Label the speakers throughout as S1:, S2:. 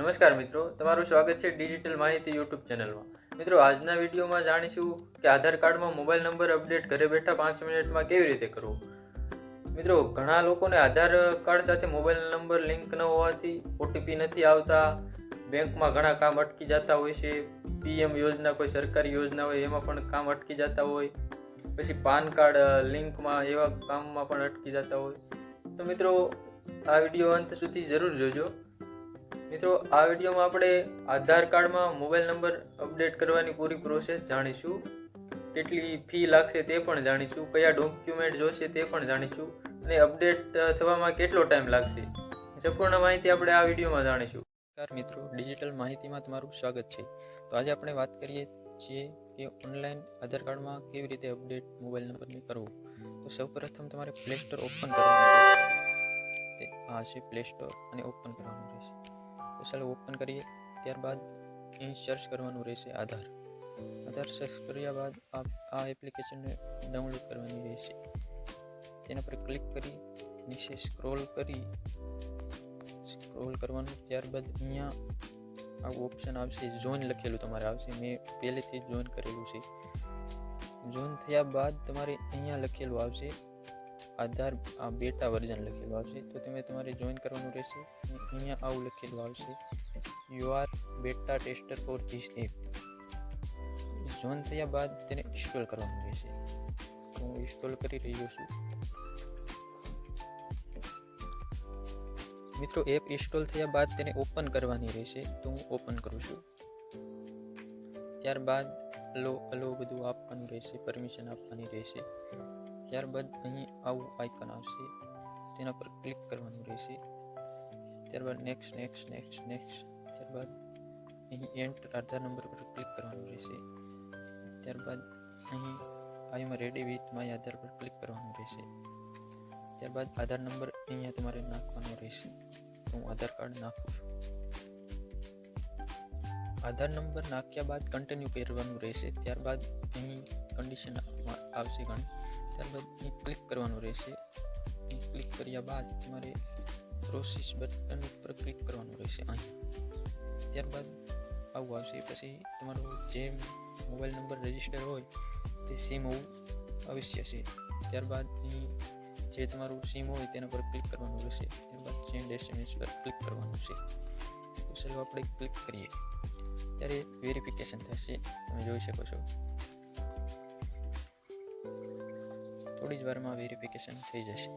S1: નમસ્કાર મિત્રો, તમારું સ્વાગત છે ડિજિટલ માહિતી યુટ્યુબ ચેનલમાં. મિત્રો, આજના વિડીયોમાં જાણીશું કે આધાર કાર્ડમાં મોબાઈલ નંબર અપડેટ ઘરે બેઠા પાંચ મિનિટમાં કેવી રીતે કરવું. મિત્રો, ઘણા લોકોને આધાર કાર્ડ સાથે મોબાઈલ નંબર લિંક ન હોવાથી ઓટીપી નથી આવતા, બેંકમાં ઘણા કામ અટકી જતા હોય છે પીએમ યોજના, કોઈ સરકારી યોજના હોય એમાં પણ કામ અટકી જતા હોય, પછી પાન કાર્ડ લિંકમાં એવા કામમાં પણ અટકી જતા હોય. તો મિત્રો, આ વીડિયો અંત સુધી જરૂર જોજો. મિત્રો, આ વિડીયોમાં આપણે આધાર કાર્ડમાં મોબાઈલ નંબર અપડેટ કરવાની પૂરી પ્રોસેસ જાણીશું. કેટલી ફી લાગશે તે પણ જાણીશું. કયા ડોક્યુમેન્ટ જોશે તે પણ જાણીશું. અને અપડેટ થવામાં કેટલો ટાઈમ લાગશે સંપૂર્ણ માહિતી આપણે આ વિડીયોમાં જાણીશું. નમસ્કાર મિત્રો, ડિજિટલ માહિતીમાં તમારું સ્વાગત છે. તો આજે આપણે વાત કરીએ છીએ કે ઓનલાઈન આધાર કાર્ડમાં કેવી રીતે અપડેટ મોબાઈલ નંબરને કરવો. તો સૌપ્રથમ તમારે પ્લે સ્ટોર ઓપન કરવાનું રહેશે. તે આ છે પ્લે સ્ટોર અને ઓપન કરવાનું રહેશે. તો ચાલો ઓપન કરીએ, ત્યારબાદ અહીં સર્ચ કરવાનું રહેશે આધાર. આધાર સર્ચ કર્યા બાદ આ આ એપ્લિકેશનને ડાઉનલોડ કરવાની રહેશે. તેના પર ક્લિક કરી, નીચે સ્ક્રોલ કરી સ્ક્રોલ કરવાનું, ત્યારબાદ અહીંયા આવું ઓપ્શન આવશે જોઈન લખેલું તમારે આવશે. મેં પહેલેથી જોઈન કરેલું છે. જોઈન થયા બાદ તમારે અહીંયા લખેલું આવશે આધાર બેટા વર્ઝન લખેલું આવશે. તો તમે તમારે જોઈન કરવાનું રહેશે. અહીંયા આવું લખેલું આવશે. You are beta tester for this app join થયા બાદ તેને ઇન્સ્ટોલ કરવાનું રહેશે. હું ઇન્સ્ટોલ કરી રહ્યો છું. મિત્રો એપ ઇન્સ્ટોલ થયા બાદ તેને ઓપન કરવાની રહેશે. તો હું ઓપન કરું છું. ત્યારબાદ અલો અલો બધું આપવાનું રહેશે. પરમિશન આપવાની રહેશે. ત્યારબાદ અહીં આવું આઇકન આવશે. તેના પર ક્લિક કરવાનું રહેશે. ત્યારબાદ નેક્સ્ટ નેક્સ્ટ નેક્સ્ટ નેક્સ્ટ ત્યારબાદ અહીં એન્ટર આધાર નંબર પર ક્લિક કરવાનું રહેશે. ત્યારબાદ અહીં I am ready with my Aadhaar પર ક્લિક કરવાનું રહેશે. ત્યારબાદ આધાર નંબર અહીંયા તમારે નાખવાનો રહેશે. તો હું આધાર કાર્ડ નાખું છું. આધાર નંબર નાખ્યા બાદ કન્ટિન્યુ કરવાનું રહેશે. ત્યારબાદ અહીં કન્ડિશન આવશે ઘણી ત્યારબાદ અહીં ક્લિક કરવાનું રહેશે. ક્લિક કર્યા બાદ તમારે પ્રોસેસ બટન ઉપર ક્લિક કરવાનું રહેશે અહીં ત્યારબાદ આવું આવશે. પછી તમારો જે મોબાઈલ નંબર રજિસ્ટર હોય તે સીમ હોવું અવશ્ય છે. ત્યારબાદ જે તમારું સિમ હોય તેના પર ક્લિક કરવાનું રહેશે. ત્યારબાદ સેન્ડ એસએમએસ પર ક્લિક કરવાનું છે. તો ચાલો આપણે ક્લિક કરીએ. ત્યારે વેરિફિકેશન થશે. તમે જોઈ શકો છો. થોડી જ વારમાં વેરિફિકેશન થઈ જશે.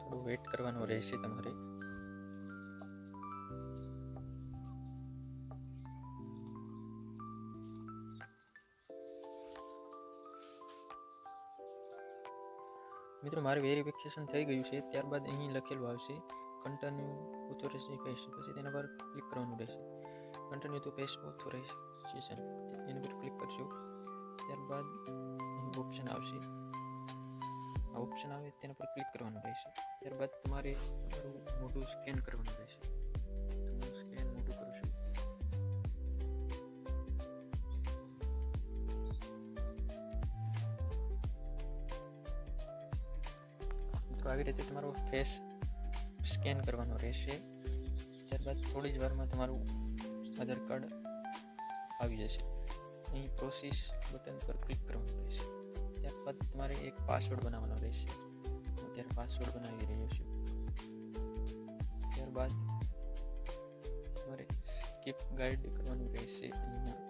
S1: થોડું વેઇટ કરવાનું રહેશે તમારે. મિત્રો, મારે વેરિફિકેશન થઈ ગયું છે. ત્યારબાદ અહીં લખેલું આવશે કન્ટિન્યુ ઓથોરાઇઝેશન ફેસ પછી તેના પર ક્લિક કરવાનું રહેશે. કન્ટિન્યુ તો ફેસ ઓથોરાઇઝેશન એના પર ક્લિક કરશો. ત્યારબાદ અહીં ઓપ્શન આવશે. આ ઓપ્શન આવે, તેના પર ક્લિક કરવાનું રહેશે. ત્યારબાદ તમારે મોટું સ્કેન કરવાનું રહેશે. તો આવી રીતે તમારો ફેસ સ્કેન કરવાનો રહેશે. ત્યારબાદ થોડી જ વારમાં તમારું આધાર કાર્ડ આવી જશે. અહીં પ્રોસેસ બટન પર ક્લિક કરવાનું રહેશે. ત્યારબાદ તમારે એક પાસવર્ડ બનાવવાનો રહેશે. હું ત્યારે પાસવર્ડ બનાવી રહ્યો છું. ત્યારબાદ તમારે સ્કીપ ગાઈડ કરવાનું રહેશે. અહીંયા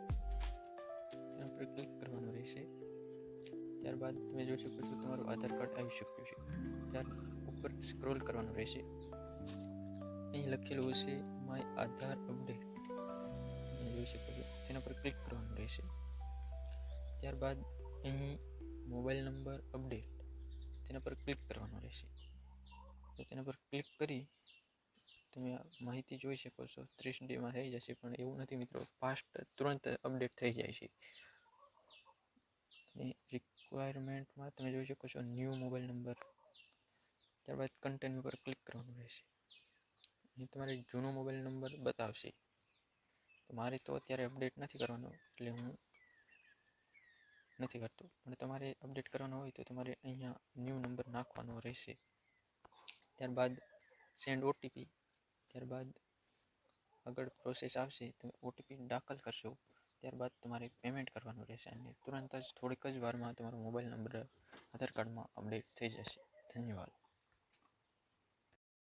S1: તેના પર ક્લિક કરવાનું રહેશે. ત્યારબાદ તમે જોઈ શકો છો તમારું આધાર કાર્ડ આવી શક્યું છે. ત્યાર ઉપર સ્ક્રોલ કરવાનું રહેશે. અહીં લખેલું હશે, માય આધાર અપડેટ. જોઈ શકો છો, તેના પર ક્લિક કરવાનું રહેશે. ત્યારબાદ અહીં મોબાઈલ નંબર અપડેટ, તેના પર ક્લિક કરવાનું રહેશે. તો તેના પર ક્લિક કરી તમે માહિતી જોઈ શકો છો. ત્રીસ ડેમાં થઈ જશે, પણ એવું નથી મિત્રો, ફાસ્ટ તુરંત અપડેટ થઈ જાય છે. અને રિક્વાયરમેન્ટમાં તમે જોઈ શકો છો ન્યૂ મોબાઈલ નંબર ત્યારબાદ કન્ટેન પર ક્લિક કરવાનું રહેશે. અહીં તમારે જૂનો મોબાઈલ નંબર બતાવશે. તો મારે તો અત્યારે અપડેટ નથી કરવાનો એટલે હું નથી કરતો. પણ તમારે અપડેટ કરવાનો હોય તો તમારે અહીંયા ન્યૂ નંબર નાખવાનો રહેશે. ત્યારબાદ સેન્ડ ઓટીપી ત્યારબાદ આગળ પ્રોસેસ આવશે. તમે ઓટીપી દાખલ કરશો. ત્યારબાદ તમારે પેમેન્ટ કરવાનું રહેશે અને તુરંત જ થોડીક જ વારમાં તમારો મોબાઈલ નંબર આધાર કાર્ડમાં અપડેટ થઈ જશે. ધન્યવાદ.